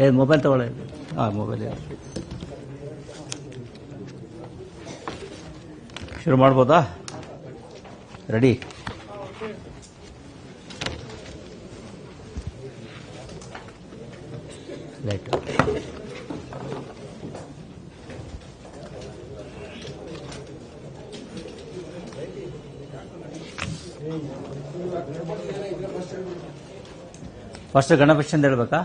ಏ ಮೊಬೈಲ್ ತಗೊಳ್ಳಿ ಹಾಂ ಮೊಬೈಲ್ ಶುರು ಮಾಡ್ಬೋದಾ ರೆಡಿ ಫಸ್ಟ್ ಅಂತ ಹೇಳ್ಬೇಕಾ?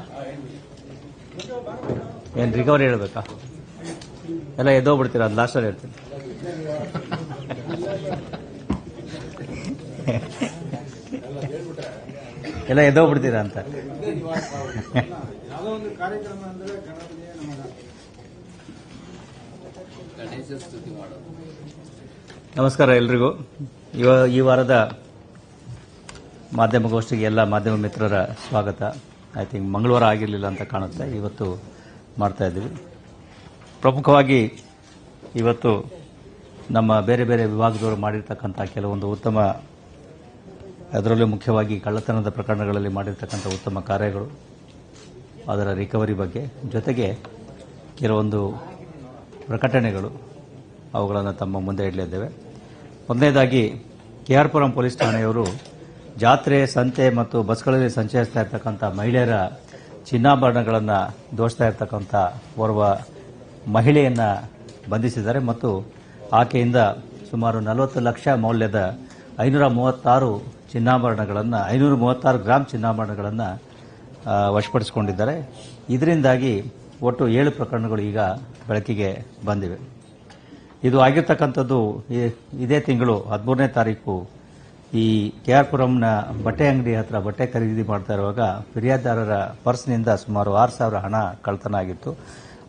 ಏನು ರಿಕವರಿ ಹೇಳ್ಬೇಕಾ? ಎಲ್ಲ ಎದ್ದೋಗ್ಬಿಡ್ತೀರ ಅದು ಲಾಸ್ಟಲ್ಲಿ ಹೇಳ್ತೀನಿ. ಎಲ್ಲ ಎದ್ದೋಗ್ಬಿಡ್ತೀರ ಅಂತ? ನಮಸ್ಕಾರ ಎಲ್ರಿಗೂ. ಈ ವಾರದ ಮಾಧ್ಯಮಗೋಷ್ಠಿಗೆ ಎಲ್ಲ ಮಾಧ್ಯಮ ಮಿತ್ರರ ಸ್ವಾಗತ. ಐ ಥಿಂಕ್ ಮಂಗಳವಾರ ಆಗಿರಲಿಲ್ಲ ಅಂತ ಕಾಣುತ್ತೆ. ಇವತ್ತು ಮಾಡ್ತಾ ಇದ್ದೀವಿ. ಪ್ರಮುಖವಾಗಿ ಇವತ್ತು ನಮ್ಮ ಬೇರೆ ಬೇರೆ ವಿಭಾಗದವರು ಮಾಡಿರ್ತಕ್ಕಂಥ ಕೆಲವೊಂದು ಉತ್ತಮ, ಅದರಲ್ಲೂ ಮುಖ್ಯವಾಗಿ ಕಳ್ಳತನದ ಪ್ರಕರಣಗಳಲ್ಲಿ ಮಾಡಿರ್ತಕ್ಕಂಥ ಉತ್ತಮ ಕಾರ್ಯಗಳು, ಅದರ ರಿಕವರಿ ಬಗ್ಗೆ, ಜೊತೆಗೆ ಕೆಲವೊಂದು ಪ್ರಕಟಣೆಗಳು ಅವುಗಳನ್ನು ತಮ್ಮ ಮುಂದೆ ಇಡಲಿದ್ದೇವೆ. ಒಂದನೇದಾಗಿ ಕೆ ಆರ್ ಪುರಂ ಪೊಲೀಸ್ ಠಾಣೆಯವರು ಜಾತ್ರೆ, ಸಂತೆ ಮತ್ತು ಬಸ್ಗಳಲ್ಲಿ ಸಂಚರಿಸ್ತಾ ಇರ್ತಕ್ಕಂಥ ಮಹಿಳೆಯರ ಚಿನ್ನಾಭರಣಗಳನ್ನು ದೋಚ್ತಾ ಇರ್ತಕ್ಕಂಥ ಓರ್ವ ಮಹಿಳೆಯನ್ನು ಬಂಧಿಸಿದ್ದಾರೆ ಮತ್ತು ಆಕೆಯಿಂದ ಸುಮಾರು ನಲವತ್ತು ಲಕ್ಷ ಮೌಲ್ಯದ ಐನೂರ ಮೂವತ್ತಾರು ಚಿನ್ನಾಭರಣಗಳನ್ನು, ಐನೂರ ಮೂವತ್ತಾರು ಗ್ರಾಮ್ ಚಿನ್ನಾಭರಣಗಳನ್ನು ವಶಪಡಿಸಿಕೊಂಡಿದ್ದಾರೆ. ಇದರಿಂದಾಗಿ ಒಟ್ಟು ಏಳು ಪ್ರಕರಣಗಳು ಈಗ ಬೆಳಕಿಗೆ ಬಂದಿವೆ. ಇದು ಆಗಿರ್ತಕ್ಕಂಥದ್ದು ಇದೇ ತಿಂಗಳು ಹದಿಮೂರನೇ ತಾರೀಕು ಈ ಕೆ ಆರ್ ಪುರಂನ ಬಟ್ಟೆ ಅಂಗಡಿ ಹತ್ರ ಬಟ್ಟೆ ಖರೀದಿ ಮಾಡ್ತಾ ಇರುವಾಗ ಫಿರ್ಯಾದಾರರ ಪರ್ಸ್ನಿಂದ ಸುಮಾರು ಆರು ಸಾವಿರ ಹಣ ಕಳ್ತನ ಆಗಿತ್ತು.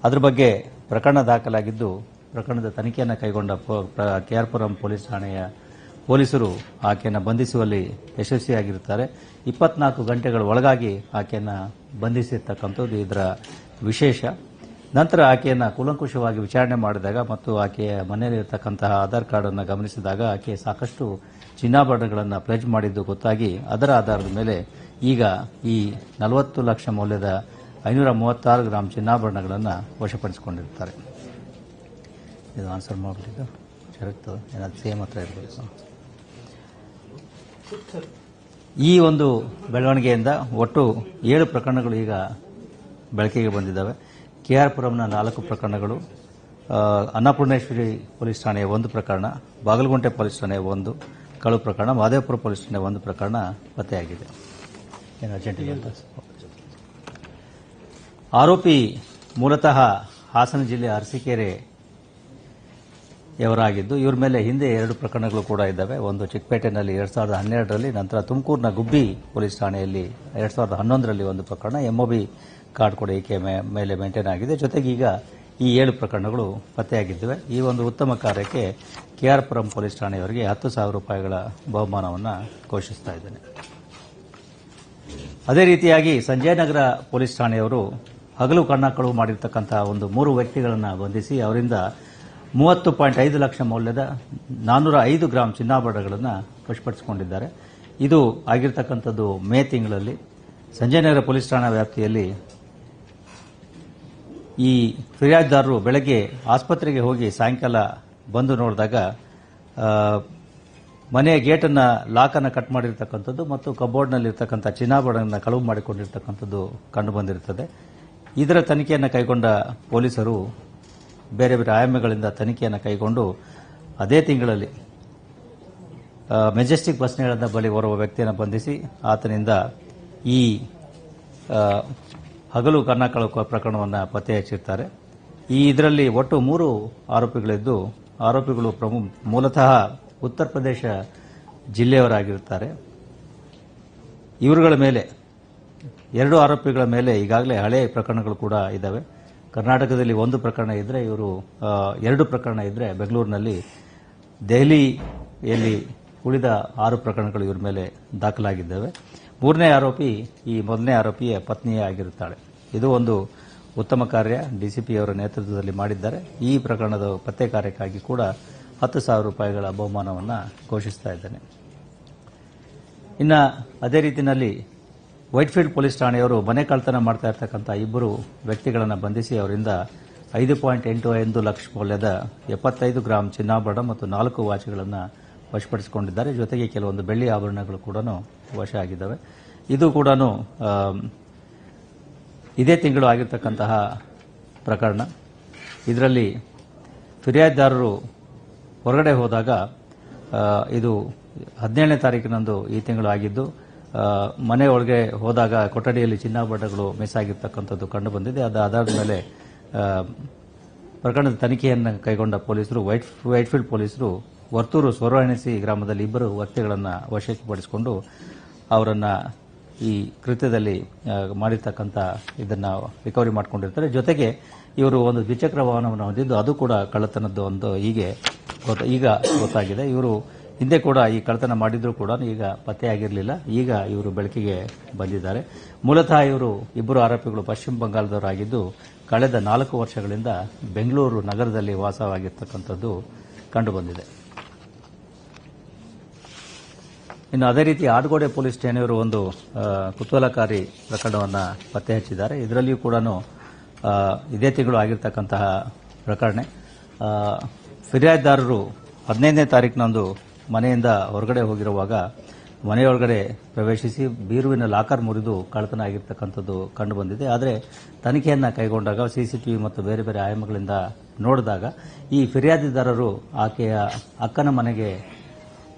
ಅದ್ರ ಬಗ್ಗೆ ಪ್ರಕರಣ ದಾಖಲಾಗಿದ್ದು, ಪ್ರಕರಣದ ತನಿಖೆಯನ್ನು ಕೈಗೊಂಡ ಕೆ ಆರ್ ಪುರಂ ಪೊಲೀಸ್ ಠಾಣೆಯ ಪೊಲೀಸರು ಆಕೆಯನ್ನು ಬಂಧಿಸುವಲ್ಲಿ ಯಶಸ್ವಿಯಾಗಿರುತ್ತಾರೆ ಇಪ್ಪತ್ನಾಲ್ಕು ಗಂಟೆಗಳ ಒಳಗಾಗಿ ಆಕೆಯನ್ನು ಬಂಧಿಸಿರ್ತಕ್ಕಂಥದ್ದು ಇದರ ವಿಶೇಷ. ನಂತರ ಆಕೆಯನ್ನು ಕೂಲಂಕುಷವಾಗಿ ವಿಚಾರಣೆ ಮಾಡಿದಾಗ ಮತ್ತು ಆಕೆಯ ಮನೆಯಲ್ಲಿರ್ತಕ್ಕಂತಹ ಆಧಾರ್ ಕಾರ್ಡನ್ನು ಗಮನಿಸಿದಾಗ ಆಕೆ ಸಾಕಷ್ಟು ಚಿನ್ನಾಭರಣಗಳನ್ನು ಪ್ಲೆಜ್ ಮಾಡಿದ್ದು ಗೊತ್ತಾಗಿ ಅದರ ಆಧಾರದ ಮೇಲೆ ಈಗ ಈ ನಲವತ್ತು ಲಕ್ಷ ಮೌಲ್ಯದ ಐನೂರ ಮೂವತ್ತಾರು ಗ್ರಾಮ್ ಚಿನ್ನಾಭರಣಗಳನ್ನು ವಶಪಡಿಸಿಕೊಂಡಿರ್ತಾರೆ. ಇದು ಆನ್ಸರ್ ಶರತ್ತು ಏನಾದ್ರು ಸೇಮ್ ಹತ್ರ ಇರಬೇಕು ಈ ಒಂದು ಬೆಳವಣಿಗೆಯಿಂದ ಒಟ್ಟು ಏಳು ಪ್ರಕರಣಗಳು ಈಗ ಬೆಳಕಿಗೆ ಬಂದಿದ್ದಾವೆ. ಕೆ ಆರ್ ಪುರಂನ ನಾಲ್ಕು ಪ್ರಕರಣಗಳು ಅನ್ನಪೂರ್ಣೇಶ್ವರಿ ಪೊಲೀಸ್ ಠಾಣೆಯ ಒಂದು ಪ್ರಕರಣ ಬಾಗಲಗುಂಟೆ ಪೊಲೀಸ್ ಠಾಣೆಯ ಒಂದು ಕಳು ಪ್ರಕರಣ ಮಾದೇಪುರ ಪೊಲೀಸ್ ಠಾಣೆ ಒಂದು ಪ್ರಕರಣ ಪತ್ತೆಯಾಗಿದೆ. ಏನು ಅರ್ಜೆಂಟ್ ಆರೋಪಿ ಮೂಲತಃ ಹಾಸನ ಜಿಲ್ಲೆ ಅರಸಿಕೆರೆ ಯವರಾಗಿದ್ದು, ಇವ್ರ ಮೇಲೆ ಹಿಂದೆ ಎರಡು ಪ್ರಕರಣಗಳು ಕೂಡ ಇದ್ದಾವೆ. ಒಂದು ಚಿಕ್ಕಪೇಟೆನಲ್ಲಿ ಎರಡ್ ಸಾವಿರದ ಹನ್ನೆರಡರಲ್ಲಿ, ನಂತರ ತುಮಕೂರಿನ ಗುಬ್ಬಿ ಪೊಲೀಸ್ ಠಾಣೆಯಲ್ಲಿ ಎರಡ್ ಸಾವಿರದ ಹನ್ನೊಂದರಲ್ಲಿ ಒಂದು ಪ್ರಕರಣ. ಎಂಒಬಿ ಕಾರ್ಡ್ ಕೂಡ ಈಕೆ ಮೇಲೆ ಮೇಂಟೈನ್ ಆಗಿದೆ. ಜೊತೆಗೆ ಈಗ ಈ ಏಳು ಪ್ರಕರಣಗಳು ಪತ್ತೆಯಾಗಿದ್ದವೆ. ಈ ಒಂದು ಉತ್ತಮ ಕಾರ್ಯಕ್ಕೆ ಕೆಆರ್ ಪುರಂ ಪೊಲೀಸ್ ಠಾಣೆಯವರಿಗೆ ಹತ್ತು ಸಾವಿರ ರೂಪಾಯಿಗಳ ಬಹುಮಾನವನ್ನು ಘೋಷಿಸ್ತಾ ಇದ್ದೇನೆ. ಅದೇ ರೀತಿಯಾಗಿ ಸಂಜಯನಗರ ಪೊಲೀಸ್ ಠಾಣೆಯವರು ಹಗಲು ಕಣ್ಣಾಕಳು ಮಾಡಿರ್ತಕ್ಕಂತಹ ಒಂದು ಮೂರು ವ್ಯಕ್ತಿಗಳನ್ನು ಬಂಧಿಸಿ ಅವರಿಂದ ಮೂವತ್ತು ಪಾಯಿಂಟ್ ಐದು ಲಕ್ಷ ಮೌಲ್ಯದ ನಾನ್ನೂರ ಐದು ಗ್ರಾಂ ಚಿನ್ನಾಭರಣಗಳನ್ನು ವಶಪಡಿಸಿಕೊಂಡಿದ್ದಾರೆ. ಇದು ಆಗಿರ್ತಕ್ಕಂಥದ್ದು ಮೇ ತಿಂಗಳಲ್ಲಿ. ಸಂಜಯನಗರ ಪೊಲೀಸ್ ಠಾಣಾ ವ್ಯಾಪ್ತಿಯಲ್ಲಿ ಈ ಫಿರ್ಯಾದಿದಾರರು ಬೆಳಗ್ಗೆ ಆಸ್ಪತ್ರೆಗೆ ಹೋಗಿ ಸಾಯಂಕಾಲ ಬಂದು ನೋಡಿದಾಗ ಮನೆಯ ಗೇಟನ್ನು ಲಾಕನ್ನು ಕಟ್ ಮಾಡಿರ್ತಕ್ಕಂಥದ್ದು ಮತ್ತು ಕಬೋರ್ಡ್ನಲ್ಲಿರ್ತಕ್ಕಂಥ ಚಿನ್ನಾಭರಣವನ್ನು ಕಳುವು ಮಾಡಿಕೊಂಡಿರ್ತಕ್ಕಂಥದ್ದು ಕಂಡು ಬಂದಿರುತ್ತದೆ. ಇದರ ತನಿಖೆಯನ್ನು ಕೈಗೊಂಡ ಪೊಲೀಸರು ಬೇರೆ ಬೇರೆ ಆಯಾಮಗಳಿಂದ ತನಿಖೆಯನ್ನು ಕೈಗೊಂಡು ಅದೇ ತಿಂಗಳಲ್ಲಿ ಮೆಜೆಸ್ಟಿಕ್ ಬಸ್ ನಿಲ್ದಾಣದ ಬಳಿ ಓರ್ವ ವ್ಯಕ್ತಿಯನ್ನು ಬಂಧಿಸಿ, ಆತನಿಂದ ಈ ಹಗಲು ಕನ್ನಕಳ ಪ್ರಕರಣವನ್ನು ಪತ್ತೆ ಹಚ್ಚಿರ್ತಾರೆ. ಈ ಇದರಲ್ಲಿ ಒಟ್ಟು ಮೂರು ಆರೋಪಿಗಳಿದ್ದು, ಆರೋಪಿಗಳು ಪ್ರಮು, ಮೂಲತಃ ಉತ್ತರ ಪ್ರದೇಶ ಜಿಲ್ಲೆಯವರಾಗಿರುತ್ತಾರೆ ಇವರುಗಳ ಮೇಲೆ, ಎರಡು ಆರೋಪಿಗಳ ಮೇಲೆ ಈಗಾಗಲೇ ಹಳೆ ಪ್ರಕರಣಗಳು ಕೂಡ ಇದ್ದಾವೆ ಕರ್ನಾಟಕದಲ್ಲಿ ಒಂದು ಪ್ರಕರಣ ಇದ್ದರೆ ಇವರು ಎರಡು ಪ್ರಕರಣ ಇದ್ದರೆ ಬೆಂಗಳೂರಿನಲ್ಲಿ ದೆಹಲಿಯಲ್ಲಿ ಉಳಿದ ಆರು ಪ್ರಕರಣಗಳು ಇವ್ರ ಮೇಲೆ ದಾಖಲಾಗಿದ್ದಾವೆ. ಮೂರನೇ ಆರೋಪಿ, ಈ ಮೊದಲನೇ ಆರೋಪಿಯ ಪತ್ನಿಯೇ ಆಗಿರುತ್ತಾಳೆ. ಇದು ಒಂದು ಉತ್ತಮ ಕಾರ್ಯ. ಡಿಸಿಪಿ ಅವರ ನೇತೃತ್ವದಲ್ಲಿ ಮಾಡಿದ್ದಾರೆ. ಈ ಪ್ರಕರಣದ ಪತ್ತೆ ಕಾರ್ಯಕ್ಕಾಗಿ ಕೂಡ ಹತ್ತು ಸಾವಿರ ರೂಪಾಯಿಗಳ ಬಹುಮಾನವನ್ನು ಘೋಷಿಸ್ತಾ ಇದ್ದಾನೆ. ಇನ್ನು ಅದೇ ರೀತಿಯಲ್ಲಿ ವೈಟ್ಫೀಲ್ಡ್ ಪೊಲೀಸ್ ಠಾಣೆಯವರು ಮನೆ ಕಳ್ತನ ಮಾಡ್ತಾ ಇರ್ತಕ್ಕಂಥ ಇಬ್ಬರು ವ್ಯಕ್ತಿಗಳನ್ನು ಬಂಧಿಸಿ ಅವರಿಂದ ಐದು ಪಾಯಿಂಟ್ ಎಂಟು ಐದು ಲಕ್ಷ ಮೌಲ್ಯದ ಎಪ್ಪತ್ತೈದು ಗ್ರಾಂ ಚಿನ್ನಾಭರಣ ಮತ್ತು ನಾಲ್ಕು ವಾಚ್ಗಳನ್ನು ವಶಪಡಿಸಿಕೊಂಡಿದ್ದಾರೆ. ಜೊತೆಗೆ ಕೆಲವೊಂದು ಬೆಳ್ಳಿ ಆಭರಣಗಳು ಕೂಡ ವಶ ಆಗಿದ್ದಾವೆ. ಇದು ಕೂಡ ಇದೇ ತಿಂಗಳು ಆಗಿರ್ತಕ್ಕಂತಹ ಪ್ರಕರಣ. ಇದರಲ್ಲಿ ಫಿರ್ಯಾದಿದಾರರು ಹೊರಗಡೆ ಹೋದಾಗ ಇದು ಹದಿನೇಳನೇ ತಾರೀಕಿನಂದು ಈ ತಿಂಗಳು ಆಗಿದ್ದು ಮನೆ ಒಳಗೆ ಹೋದಾಗ ಕೊಠಡಿಯಲ್ಲಿ ಚಿನ್ನಾಭರಣಗಳು ಮಿಸ್ ಆಗಿರ್ತಕ್ಕಂಥದ್ದು ಕಂಡು ಬಂದಿದೆ. ಅದು ಆಧಾರದ ಮೇಲೆ ಪ್ರಕರಣದ ತನಿಖೆಯನ್ನು ಕೈಗೊಂಡ ಪೊಲೀಸರು, ವೈಟ್ ವೈಟ್ಫೀಲ್ಡ್ ಪೊಲೀಸರು ವರ್ತೂರು ಸ್ವರ್ವಾಣಿಸಿ ಗ್ರಾಮದಲ್ಲಿ ಇಬ್ಬರು ವ್ಯಕ್ತಿಗಳನ್ನು ಪಡಿಸಿಕೊಂಡು ಅವರನ್ನು ಈ ಕೃತ್ಯದಲ್ಲಿ ಮಾಡಿರ್ತಕ್ಕಂಥ ಇದನ್ನು ರಿಕವರಿ ಮಾಡ್ಕೊಂಡಿರ್ತಾರೆ. ಜೊತೆಗೆ ಇವರು ಒಂದು ದ್ವಿಚಕ್ರ ವಾಹನವನ್ನು ಹೊಂದಿದ್ದು ಅದು ಕೂಡ ಕಳ್ಳತನದ್ದು ಒಂದು ಹೀಗೆ ಈಗ ಗೊತ್ತಾಗಿದೆ. ಇವರು ಹಿಂದೆ ಕೂಡ ಈ ಕಳ್ಳತನ ಮಾಡಿದ್ರು ಕೂಡ ಈಗ ಪತ್ತೆಯಾಗಿರಲಿಲ್ಲ. ಈಗ ಇವರು ಬೆಳಕಿಗೆ ಬಂದಿದ್ದಾರೆ. ಮೂಲತಃ ಇವರು ಇಬ್ಬರು ಆರೋಪಿಗಳು ಪಶ್ಚಿಮ ಬಂಗಾಳದವರಾಗಿದ್ದು ಕಳೆದ ನಾಲ್ಕು ವರ್ಷಗಳಿಂದ ಬೆಂಗಳೂರು ನಗರದಲ್ಲಿ ವಾಸವಾಗಿರ್ತಕ್ಕಂಥದ್ದು ಕಂಡುಬಂದಿದೆ ಇನ್ನು ಅದೇ ರೀತಿ ಆಡುಗೋಡೆ ಪೊಲೀಸ್ ಠಾಣೆಯವರು ಒಂದು ಕುತೂಹಲಕಾರಿ ಪ್ರಕರಣವನ್ನು ಪತ್ತೆ ಹಚ್ಚಿದ್ದಾರೆ. ಇದರಲ್ಲಿಯೂ ಕೂಡ ಇದೇ ತಿಂಗಳು ಆಗಿರ್ತಕ್ಕಂತಹ ಪ್ರಕರಣ. ಫಿರ್ಯಾದಿದಾರರು ಹದಿನೈದನೇ ತಾರೀಕಿನಂದು ಮನೆಯಿಂದ ಹೊರಗಡೆ ಹೋಗಿರುವಾಗ ಮನೆಯೊಳಗಡೆ ಪ್ರವೇಶಿಸಿ ಬೀರುವಿನ ಲಾಕರ್ ಮುರಿದು ಕಳ್ಳತನ ಆಗಿರ್ತಕ್ಕಂಥದ್ದು ಕಂಡುಬಂದಿದೆ. ಆದರೆ ತನಿಖೆಯನ್ನು ಕೈಗೊಂಡಾಗ ಸಿಸಿಟಿವಿ ಮತ್ತು ಬೇರೆ ಬೇರೆ ಆಯಾಮಗಳಿಂದ ನೋಡಿದಾಗ ಈ ಫಿರ್ಯಾದಿದಾರರು ಆಕೆಯ ಅಕ್ಕನ ಮನೆಗೆ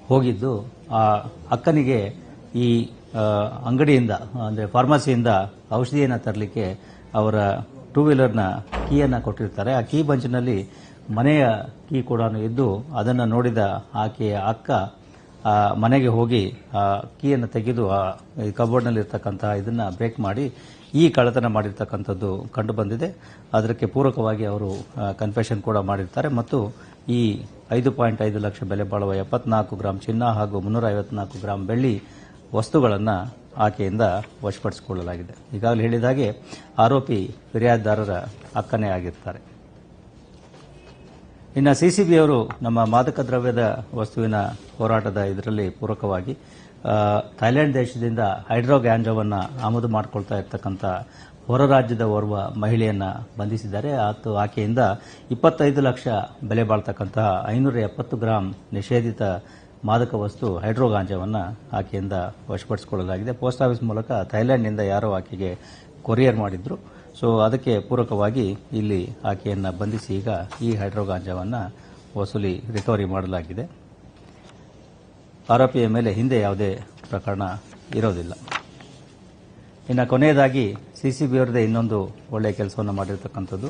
ಹೋಗಿದ್ದು, ಆ ಅಕ್ಕನಿಗೆ ಈ ಅಂಗಡಿಯಿಂದ, ಅಂದರೆ ಫಾರ್ಮಸಿಯಿಂದ ಔಷಧಿಯನ್ನು ತರಲಿಕ್ಕೆ ಅವರ ಟೂ ವೀಲರ್ನ ಕೀಯನ್ನು ಕೊಟ್ಟಿರ್ತಾರೆ. ಆ ಕೀ ಬಂಚಿನಲ್ಲಿ ಮನೆಯ ಕೀ ಕೂಡ ಇದ್ದು, ಅದನ್ನು ನೋಡಿದ ಆಕೆಯ ಅಕ್ಕ, ಆ, ಮನೆಗೆ ಹೋಗಿ, ಆ, ಕೀಯನ್ನು ತೆಗೆದು, ಆ ಕಬೋರ್ಡ್ನಲ್ಲಿರ್ತಕ್ಕಂತಹ ಇದನ್ನು ಬ್ರೇಕ್ ಮಾಡಿ, ಈ ಕಳ್ಳತನ ಮಾಡಿರ್ತಕ್ಕಂಥದ್ದು ಕಂಡುಬಂದಿದೆ ಅದಕ್ಕೆ ಪೂರಕವಾಗಿ ಅವರು ಕನ್ಫೆಷನ್ ಕೂಡ ಮಾಡಿರ್ತಾರೆ. ಮತ್ತು ಈ ಐದು ಪಾಯಿಂಟ್ ಐದು ಲಕ್ಷ ಬೆಲೆ ಬಾಳುವ ಎಪ್ಪತ್ನಾಲ್ಕು ಗ್ರಾಂ ಚಿನ್ನ ಹಾಗೂ ಮುನ್ನೂರ ಐವತ್ನಾಲ್ಕು ಗ್ರಾಂ ಬೆಳ್ಳಿ ವಸ್ತುಗಳನ್ನು ಆಕೆಯಿಂದ ವಶಪಡಿಸಿಕೊಳ್ಳಲಾಗಿದೆ. ಈಗಾಗಲೇ ಹೇಳಿದ ಹಾಗೆ ಆರೋಪಿ ಫಿರ್ಯಾದಿದಾರರ ಅಕ್ಕನೇ ಆಗಿರ್ತಾರೆ. ಇನ್ನು ಸಿಸಿಬಿಯವರು ನಮ್ಮ ಮಾದಕ ದ್ರವ್ಯದ ವಸ್ತುವಿನ ಹೋರಾಟದ ಇದರಲ್ಲಿ ಪೂರಕವಾಗಿ ಥೈಲ್ಯಾಂಡ್ ದೇಶದಿಂದ ಹೈಡ್ರೋ ಗ್ಯಾಂಜವನ್ನು ಆಮದು ಮಾಡಿಕೊಳ್ತಾ ಇರ್ತಕ್ಕಂಥ ಹೊರ ರಾಜ್ಯದ ಓರ್ವ ಮಹಿಳೆಯನ್ನು ಬಂಧಿಸಿದ್ದಾರೆ. ಆತು, ಆಕೆಯಿಂದ ಇಪ್ಪತ್ತೈದು ಲಕ್ಷ ಬೆಲೆ ಬಾಳ್ತಕ್ಕಂತಹ ಐನೂರ ಎಪ್ಪತ್ತು ಗ್ರಾಂ ನಿಷೇಧಿತ ಮಾದಕ ವಸ್ತು ಹೈಡ್ರೋ ಗಾಂಜಾವನ್ನು ಆಕೆಯಿಂದ ವಶಪಡಿಸಿಕೊಳ್ಳಲಾಗಿದೆ. ಪೋಸ್ಟ್ ಆಫೀಸ್ ಮೂಲಕ ಥೈಲ್ಯಾಂಡ್ನಿಂದ ಯಾರೋ ಆಕೆಗೆ ಕೊರಿಯರ್ ಮಾಡಿದ್ರು. ಸೊ, ಅದಕ್ಕೆ ಪೂರಕವಾಗಿ ಇಲ್ಲಿ ಆಕೆಯನ್ನು ಬಂಧಿಸಿ ಈಗ ಈ ಹೈಡ್ರೋ ಗಾಂಜಾವನ್ನು ವಸೂಲಿ, ರಿಕವರಿ ಮಾಡಲಾಗಿದೆ. ಆರೋಪಿಯ ಮೇಲೆ ಹಿಂದೆ ಯಾವುದೇ ಪ್ರಕರಣ ಇರೋದಿಲ್ಲ. ಇನ್ನು ಕೊನೆಯದಾಗಿ ಸಿ ಸಿ ಇನ್ನೊಂದು ಒಳ್ಳೆಯ ಕೆಲಸವನ್ನು ಮಾಡಿರತಕ್ಕಂಥದ್ದು.